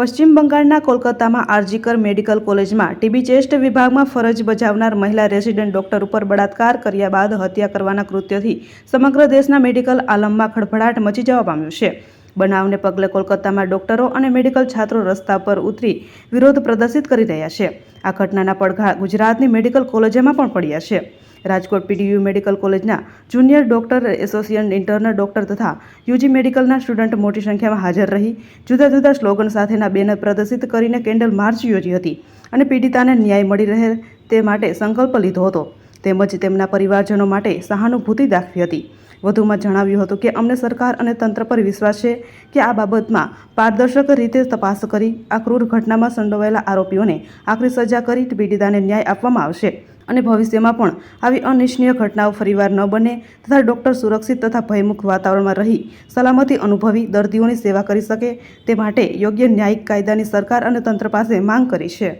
પશ્ચિમ બંગાળના કોલકાતામાં આરજીકર મેડિકલ કોલેજમાં ટીબી ચેસ્ટ વિભાગમાં ફરજ બજાવનાર મહિલા રેસિડેન્ટ ડોક્ટર ઉપર બળાત્કાર કર્યા બાદ હત્યા કરવાના કૃત્યથી સમગ્ર દેશના મેડિકલ આલમમાં ખળભળાટ મચી જવા પામ્યો છે. બનાવને પગલે કોલકાતામાં ડોક્ટરો અને મેડિકલ છાત્રો રસ્તા પર ઉતરી વિરોધ પ્રદર્શિત કરી રહ્યા છે. આ ઘટનાના પડઘા ગુજરાતની મેડિકલ કોલેજોમાં પણ પડ્યા છે. રાજકોટ પીડીયુ મેડિકલ કોલેજના junior doctor, association internal doctor તથા યુજી મેડિકલના સ્ટુડન્ટ મોટી સંખ્યામાં હાજર રહી. જુદા જુદા સ્લોગન સાથેના બેનર પ્રદર્શિત કરીને કેન્ડલ માર્ચ યોજી હતી અને પીડિતાને ન્યાય મળી રહે તે માટે સંકલ્પ લીધો હતો. તેમજ તેમના પરિવારજનો માટે સહાનુભૂતિ દાખવી હતી. વધુમાં જણાવ્યું હતું કે, અમને સરકાર અને તંત્ર પર વિશ્વાસ છે કે આ બાબતમાં પારદર્શક રીતે તપાસ કરી આ ક્રૂર ઘટનામાં સંડોવાયેલા આરોપીઓને આખરી સજા કરી પીડિતાને ન્યાય આપવામાં આવશે અને ભવિષ્યમાં પણ આવી અનિચ્છનીય ઘટનાઓ ફરીવાર ન બને તથા ડૉક્ટર સુરક્ષિત તથા ભયમુક્ત વાતાવરણમાં રહી સલામતી અનુભવી દર્દીઓની સેવા કરી શકે તે માટે યોગ્ય ન્યાયિક કાયદાની સરકાર અને તંત્ર પાસે માંગ કરી છે.